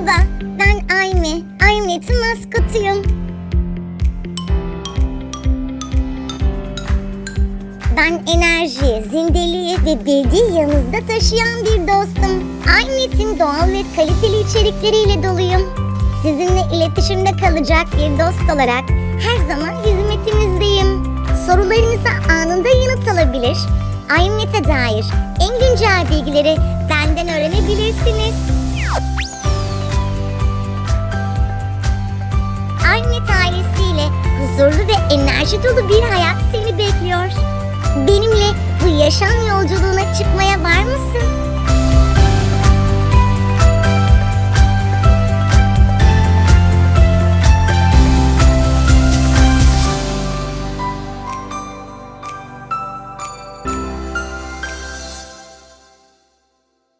Merhaba, ben Aymi. Aymet'in maskotuyum. Ben enerji, zindeliği ve bilgiyi yanınızda taşıyan bir dostum. Aymet'in doğal ve kaliteli içerikleriyle doluyum. Sizinle iletişimde kalacak bir dost olarak her zaman hizmetinizdeyim. Sorularınıza anında yanıt alabilir, Aymet'e dair en güncel bilgileri huzurlu ve enerji dolu bir hayat seni bekliyor. Benimle bu yaşam yolculuğuna çıkmaya